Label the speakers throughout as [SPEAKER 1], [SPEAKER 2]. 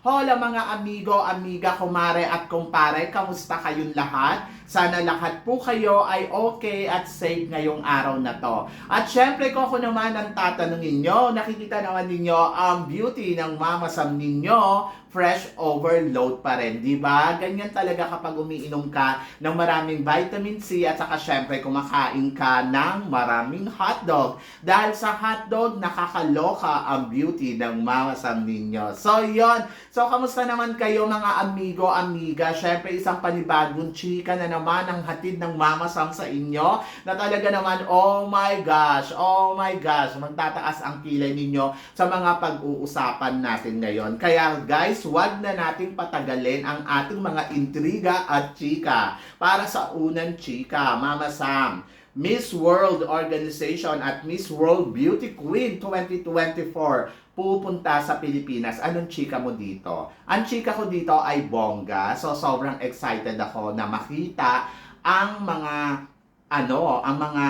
[SPEAKER 1] Hola mga amigo, amiga, kumare at kumpare. Kamusta kayong lahat? Sana lahat po kayo ay okay at safe ngayong araw na to. At syempre ko ako naman ang tatanungin nyo. Nakikita naman ninyo ang beauty ng Mama Sam ninyo. Fresh overload pa rin, di ba? Ganyan talaga kapag umiinom ka ng maraming vitamin C at saka syempre kumakain ka ng maraming hotdog. Dahil sa hotdog, nakakaloka ang beauty ng Mama Sam ninyo. So, yon. So, kamusta naman kayo mga amigo, amiga? Syempre, isang panibagong chika na naman ang hatid ng Mama Sam sa inyo na talaga naman, oh my gosh, oh my gosh, magtataas ang kilay ninyo sa mga pag-uusapan natin ngayon. Kaya guys, wag na nating patagalin ang ating mga intriga at chika para sa unang chika, Mama Sam. Miss World Organization at Miss World Beauty Queen 2024 pupunta sa Pilipinas. Anong chika mo dito? Ang chika ko dito ay bongga. So sobrang excited ako na makita ang mga ano, ang mga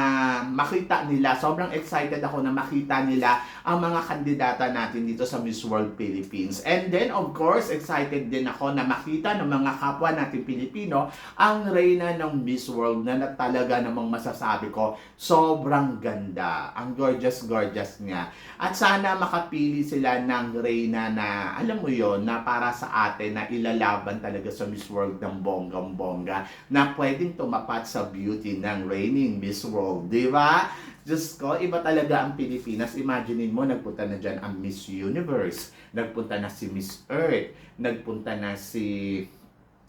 [SPEAKER 1] makita nila. Sobrang excited ako na makita nila ang mga kandidata natin dito sa Miss World Philippines. And then, of course, excited din ako na makita ng mga kapwa natin Pilipino ang reyna ng Miss World na, na talaga namang masasabi ko, sobrang ganda. Ang gorgeous-gorgeous niya. At sana makapili sila ng reyna na, alam mo yon na para sa atin na ilalaban talaga sa Miss World ng bonggang-bongga na pwedeng tumapat sa beauty ng reigning Miss World, di ba? Diyos ko, iba talaga ang Pilipinas. Imaginein mo, nagpunta na dyan ang Miss Universe, nagpunta na si Miss Earth, nagpunta na si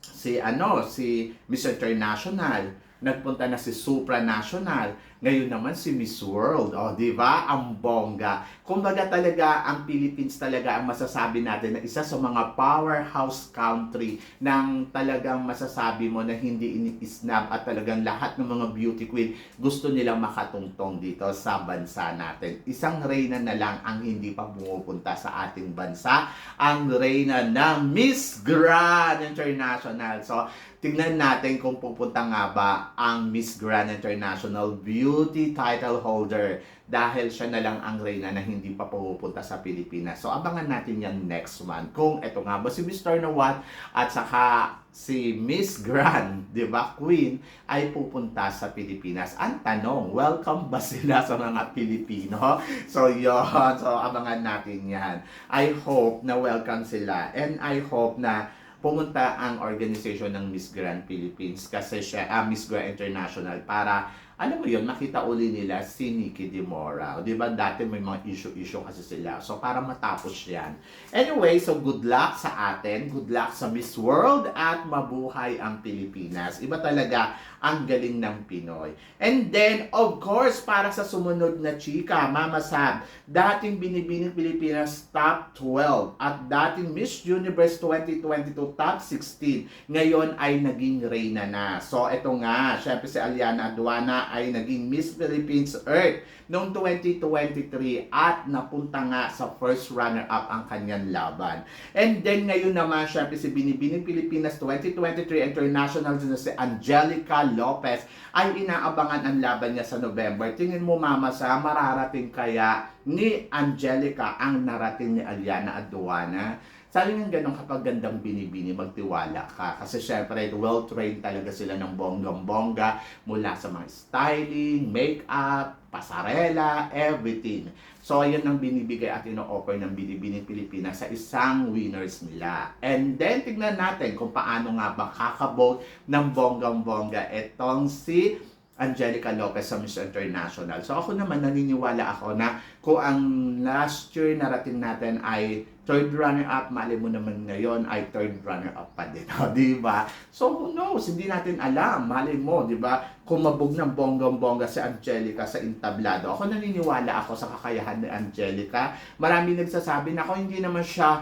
[SPEAKER 1] si ano, si Miss International, nagpunta na si Supranational, ngayon naman si Miss World, oh, di ba? Ang bongga. Kumbaga talaga, ang Philippines talaga ang masasabi natin na isa sa mga powerhouse country ng talagang masasabi mo na hindi ini-snub at talagang lahat ng mga beauty queen gusto nilang makatungtong dito sa bansa natin. Isang reyna na lang ang hindi pa pumupunta sa ating bansa, ang reyna ng Miss Grand International. So, tingnan natin kung pupunta nga ba ang Miss Grand International Beauty title holder dahil siya na lang ang reyna na hindi pa pupunta sa Pilipinas. So abangan natin yan next month. Kung eto nga ba si Mr. Nawat at saka si Miss Grand, di ba, Queen, ay pupunta sa Pilipinas. Ang tanong, welcome ba sila sa mga Pilipino? So yon so abangan natin yan. I hope na welcome sila and I hope na pumunta ang organization ng Miss Grand Philippines kasi siya, ah, Miss Grand International para alam mo yun, makita uli nila si Nikki De Mora. O, Di ba dati may mga issue-issue kasi sila. So para matapos yan. Anyway, so good luck sa atin. Good luck sa Miss World at mabuhay ang Pilipinas. Iba talaga ang galing ng Pinoy. And then, of course, para sa sumunod na chika, Mama Sab, dating binibining Pilipinas top 12 at dating Miss Universe 2022 top 16, ngayon ay naging reyna na. So, ito nga, syempre si Aliana Aduana ay naging Miss Philippines Earth noong 2023 at napunta nga sa first runner-up ang kanyang laban. And then ngayon naman, syempre si Binibining Pilipinas 2023 International na si Angelica Lopez ay inaabangan ang laban niya sa November. Tingin mo mama sa mararating kaya ni Angelica ang narating ni Aliana Aduana? Sabi nga ganun kapag gandang binibini, magtiwala ka. Kasi syempre, well-trained talaga sila ng bonggang-bongga mula sa mga styling, makeup, pasarela, everything. So, ayun ang binibigay at ino-offer ng Binibining Pilipinas sa isang winners nila. And then, tignan natin kung paano nga ba kakabog ng bonggang-bongga itong si Angelica Lopez sa Miss International. So ako naman naniniwala ako na kung ang last year narating natin ay third runner-up, mali mo naman ngayon ay third runner-up pa din. Di ba? So who knows? Hindi natin alam. Mali mo, di ba? Kumabog ng bonggang-bongga si Angelica sa intablado. Ako naniniwala ako sa kakayahan ni Angelica. Marami nagsasabi na ako hindi naman siya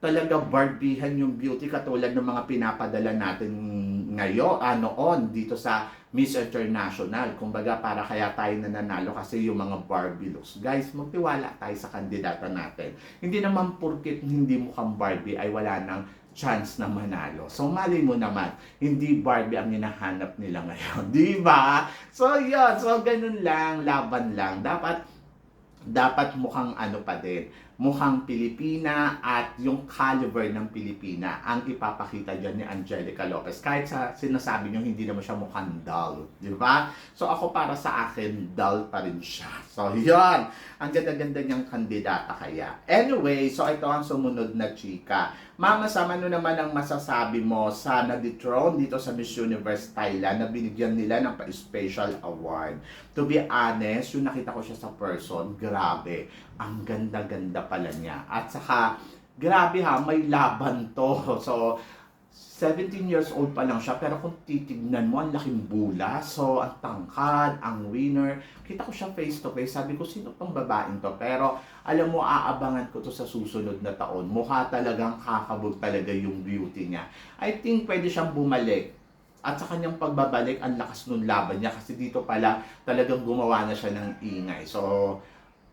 [SPEAKER 1] talaga barbihan yung beauty katulad ng mga pinapadala natin ngayon, ah, noon dito sa Miss International. Kumbaga para kaya tayo nananalo kasi yung mga Barbie looks. Guys, magtiwala tayo sa kandidata natin. Hindi naman porkit hindi mukhang Barbie ay wala nang chance na manalo. So mali mo naman, hindi Barbie ang hinahanap nila ngayon, di ba? So yun, so ganun lang, laban lang. Dapat dapat mukhang ano pa din, mukhang Pilipina at yung caliber ng Pilipina ang ipapakita dyan ni Angelica Lopez. Kahit sa sinasabi nyo, hindi naman siya mukhang dull. Di ba? So ako para sa akin, dull pa rin siya. So yun, ang ganda-ganda niyang kandidata kaya. Anyway, so ito ang sumunod na chika. Mama, sama ano naman ang masasabi mo sa na-dethrone dito sa Miss Universe Thailand na binigyan nila ng pa-special award? To be honest, yung nakita ko siya sa person, grabe. Ang ganda-ganda pala niya. At saka, grabe ha, may laban to. So, 17 years old pa lang siya, pero kung titignan mo, ang laking bula. So, ang tangkad, ang winner. Kita ko siya face to face. Sabi ko, sino tong babaeng to? Pero, alam mo, aabangan ko to sa susunod na taon. Mukha talagang kakabog talaga yung beauty niya. I think pwede siyang bumalik. At sa kanyang pagbabalik, ang lakas nung laban niya. Kasi dito pala, talagang gumawa na siya ng ingay. So,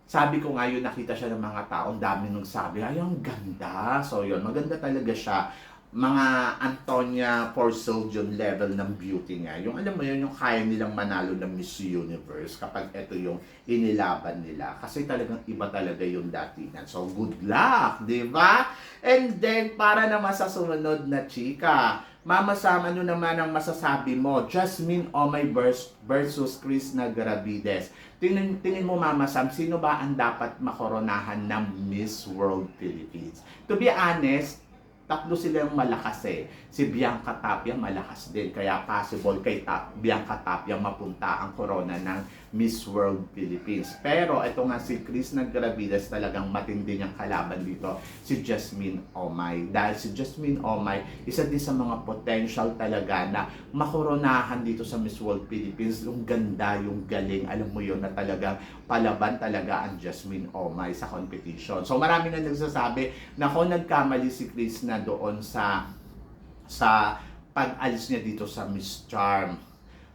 [SPEAKER 1] sabi ko nga yun, nakita siya ng mga tao, dami nung sabi, ay, ang ganda. So, yun, maganda talaga siya mga Antonia Porcellion level ng beauty nga. Yung alam mo yun, yung kaya nilang manalo ng Miss Universe kapag ito yung inilaban nila. Kasi talagang iba talaga yung datingan. So, good luck, di ba? And then, para naman sa sumunod na chika, Mama Sam, ano naman ang masasabi mo? Jasmine Omay vers- versus Chris Nagravides. Tingin, tingin mo, Mama Sam, sino ba ang dapat makoronahan ng Miss World Philippines? To be honest, tatlo silang malakas eh. Si Bianca Tapia malakas din. Kaya possible kay Ta- Bianca Tapia mapunta ang corona ng Miss World Philippines. Pero ito nga si Chris Nagravides talagang matindi niyang kalaban dito. Si Jasmine Omay. Dahil si Jasmine Omay, isa din sa mga potential talaga na makoronahan dito sa Miss World Philippines. Yung ganda, yung galing. Alam mo yun na talagang palaban talaga ang Jasmine Omay sa competition. So marami na nagsasabi na kung nagkamali si Chris na doon sa sa pag-alis niya dito sa Miss Charm.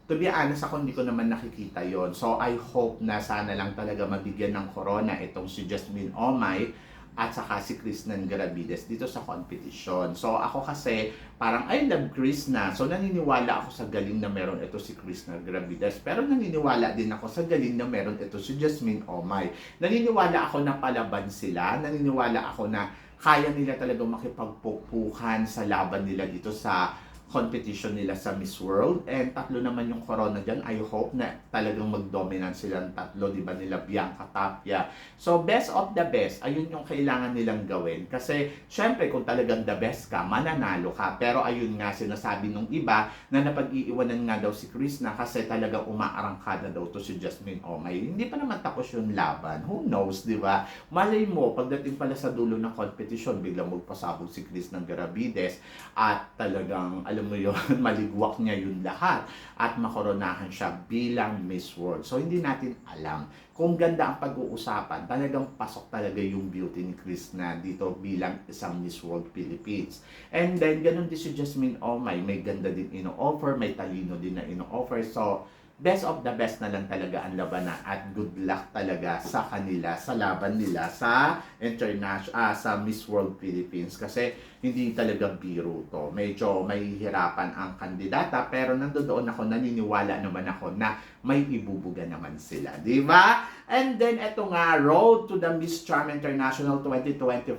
[SPEAKER 1] To be honest, ako hindi ko naman nakikita yon. So I hope na sana lang talaga mabigyan ng corona itong si Jasmine Omay at saka si Chris Garabides dito sa competition. So ako kasi parang I love Chris na. So naniniwala ako sa galing na meron ito si Chris Garabides. Pero naniniwala din ako sa galing na meron ito si Jasmine Omay. Naniniwala ako na palaban sila. Naniniwala ako na kaya nila talaga makipagpupukan sa laban nila dito sa competition nila sa Miss World. And tatlo naman yung corona dyan. I hope na talagang mag-dominant silang tatlo. Di ba nila Bianca Tapia. So, best of the best. Ayun yung kailangan nilang gawin. Kasi, syempre, kung talagang the best ka, mananalo ka. Pero ayun nga, sinasabi nung iba na napag-iiwanan nga daw si Chris na kasi talagang umaarangkada daw to si Jasmine Omay. Hindi pa naman tapos yung laban. Who knows, di ba? Malay mo, pagdating pala sa dulo ng competition, biglang magpasabog si Chris ng Garabides at talagang, alam mo yun, maligwak niya yun lahat at makoronahan siya bilang Miss World. So, hindi natin alam kung ganda ang pag-uusapan, talagang pasok talaga yung beauty ni Chris na dito bilang isang Miss World Philippines. And then, ganun din si Jasmine Omay, may ganda din ino-offer, may talino din na ino-offer. So, best of the best na lang talaga ang labanan at good luck talaga sa kanila sa laban nila sa international ah, sa Miss World Philippines kasi hindi talaga biro to. Medyo may hirapan ang kandidata pero nandoon ako naniniwala naman ako na may ibubuga naman sila, di ba? And then eto nga Road to the Miss Charm International 2024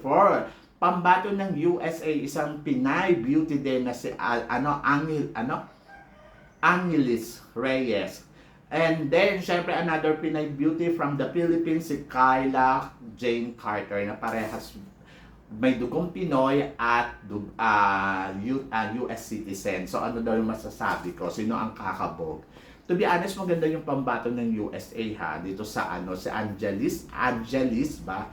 [SPEAKER 1] pambato ng USA isang Pinay beauty din na si Al, ano Angel ano Angelis Reyes. And then, syempre, another Pinay beauty from the Philippines, si Kyla Jane Carter, na parehas may dugong Pinoy at ah, U, ah, US citizen. So, ano daw yung masasabi ko? Sino ang kakabog? To be honest, maganda yung pambato ng USA ha, dito sa ano, si Angelis, Angelis ba?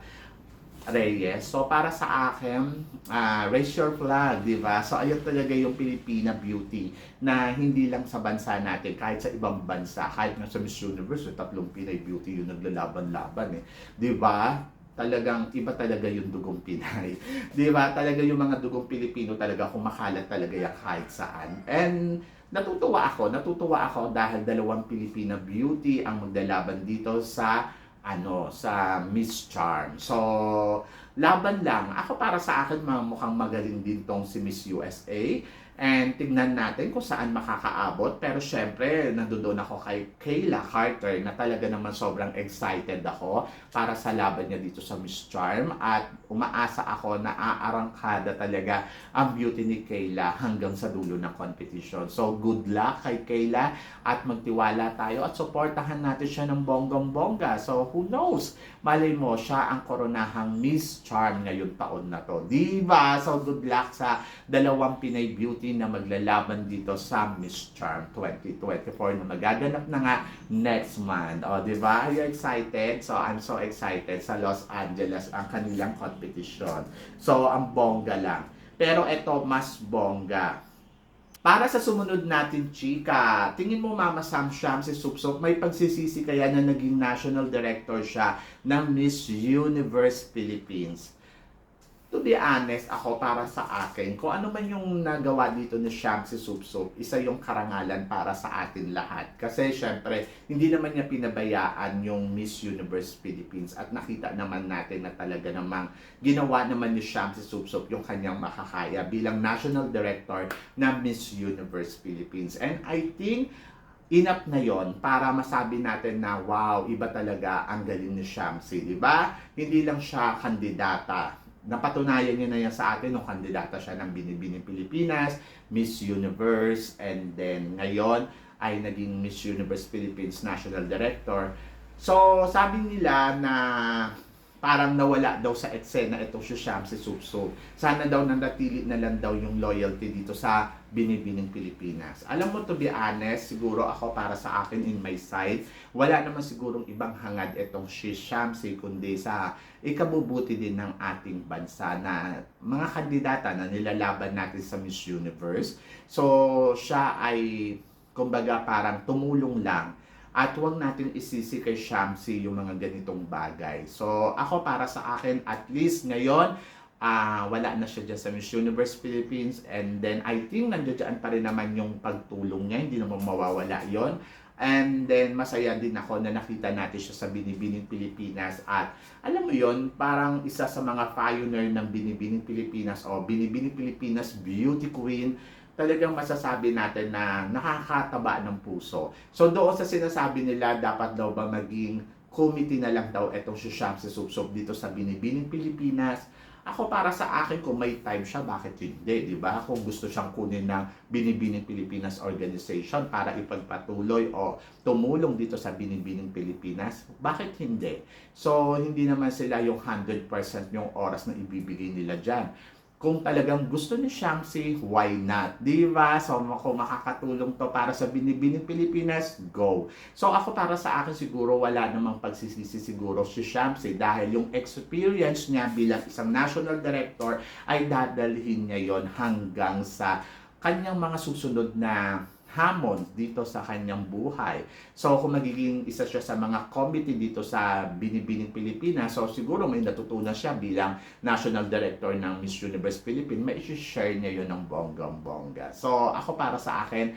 [SPEAKER 1] Reyes. So, para sa akin, ah, raise your flag, di ba? So, ayun talaga yung Pilipina beauty na hindi lang sa bansa natin, kahit sa ibang bansa, kahit nga sa Miss Universe, tatlong Pinay beauty yung naglalaban-laban eh. Di ba? Talagang iba talaga yung dugong Pinay. Di ba? Talaga yung mga dugong Pilipino talaga kumakalat talaga yan kahit saan. And natutuwa ako, natutuwa ako dahil dalawang Pilipina beauty ang maglalaban dito sa ano sa Miss Charm. So laban lang. Ako para sa akin, mukhang magaling din tong si Miss USA. And tignan natin kung saan makakaabot. Pero syempre, nandoon ako kay Kayla Carter na talaga naman sobrang excited ako para sa laban niya dito sa Miss Charm. At umaasa ako na aarangkada talaga ang beauty ni Kayla hanggang sa dulo ng competition. So good luck kay Kayla at magtiwala tayo at suportahan natin siya ng bonggong-bongga. So who knows? Malay mo, siya ang koronahang Miss Charm ngayong taon na to. Diba? So good luck sa dalawang Pinay Beauty na maglalaban dito sa Miss Charm 2024 na magaganap na nga next month. O, di ba? Are you excited? So, I'm so excited sa Los Angeles ang kanilang competition. So, ang bongga lang. Pero ito, mas bongga. Para sa sumunod natin, chika, tingin mo Mama Sam Sham si Supsop, may pagsisisi kaya na naging national director siya ng Miss Universe Philippines. To be honest, ako para sa akin, kung ano man yung nagawa dito ni Sham si isa yung karangalan para sa atin lahat. Kasi syempre, hindi naman niya pinabayaan yung Miss Universe Philippines at nakita naman natin na talaga namang ginawa naman ni Sham si yung kanyang makakaya bilang National Director ng Miss Universe Philippines. And I think enough na yon para masabi natin na wow, iba talaga ang galing ni Shamsi, di ba? Hindi lang siya kandidata. Napatunayan niya na yan sa atin nung kandidata siya ng Binibining Pilipinas, Miss Universe, and then ngayon ay naging Miss Universe Philippines National Director. So, sabi nila na parang nawala daw sa eksena itong si Sham si Supso. Sana daw nanatili na lang daw yung loyalty dito sa Binibining Pilipinas. Alam mo, to be honest, siguro ako para sa akin in my side, wala naman sigurong ibang hangad itong si Sham si kundi sa ikabubuti din ng ating bansa na mga kandidata na nilalaban natin sa Miss Universe. So, siya ay kumbaga parang tumulong lang at huwag natin isisi kay Shamsi yung mga ganitong bagay. So, ako para sa akin, at least ngayon, ah wala na siya dyan sa Miss Universe Philippines. And then, I think nandiyan pa rin naman yung pagtulong niya. Hindi naman mawawala yon And then, masaya din ako na nakita natin siya sa Binibining Pilipinas. At alam mo yon parang isa sa mga pioneer ng Binibining Pilipinas o Binibining Pilipinas Beauty Queen talagang masasabi natin na nakakataba ng puso. So doon sa sinasabi nila, dapat daw ba maging committee na lang daw itong si Sham si Subsob dito sa Binibining Pilipinas. Ako para sa akin, kung may time siya, bakit hindi, di ba? Kung gusto siyang kunin ng Binibining Pilipinas Organization para ipagpatuloy o tumulong dito sa Binibining Pilipinas, bakit hindi? So, hindi naman sila yung 100% yung oras na ibibigay nila dyan kung talagang gusto ni Shamsi, why not? Di ba? So, kung makakatulong to para sa Binibining Pilipinas, go. So, ako para sa akin siguro, wala namang pagsisisi siguro si Shamsi dahil yung experience niya bilang isang national director ay dadalhin niya yon hanggang sa kanyang mga susunod na hamon dito sa kanyang buhay. So kung magiging isa siya sa mga committee dito sa Binibining Pilipinas, so siguro may natutunan siya bilang National Director ng Miss Universe Philippines, may share niya yun ng bonggang-bongga. So ako para sa akin,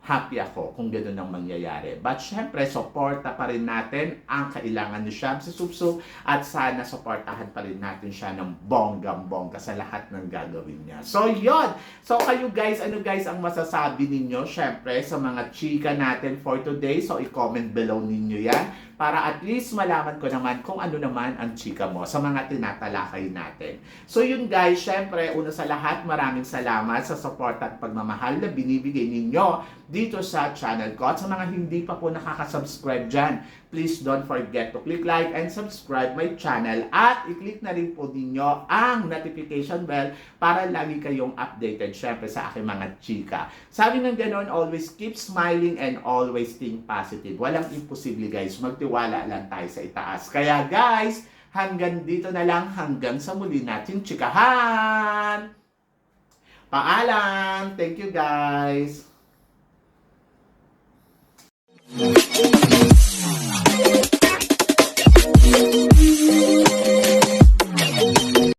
[SPEAKER 1] happy ako kung gano'n ang mangyayari. But syempre, suporta pa rin natin ang kailangan ni Sham si Subsub at sana suportahan pa rin natin siya ng bonggang-bongga sa lahat ng gagawin niya. So, yon So, kayo guys, ano guys ang masasabi ninyo? Syempre, sa mga chika natin for today. So, i-comment below ninyo yan para at least malaman ko naman kung ano naman ang chika mo sa mga tinatalakay natin. So yun guys, syempre, una sa lahat, maraming salamat sa support at pagmamahal na binibigay ninyo dito sa channel ko. At sa mga hindi pa po nakaka-subscribe dyan, please don't forget to click like and subscribe my channel at i-click na rin po ninyo ang notification bell para lagi kayong updated syempre sa aking mga chika. Sabi ng ganoon, always keep smiling and always think positive. Walang imposible guys, magtiwala lang tayo sa itaas. Kaya guys, hanggang dito na lang hanggang sa muli natin chikahan. Paalam! Thank you guys! Thank you.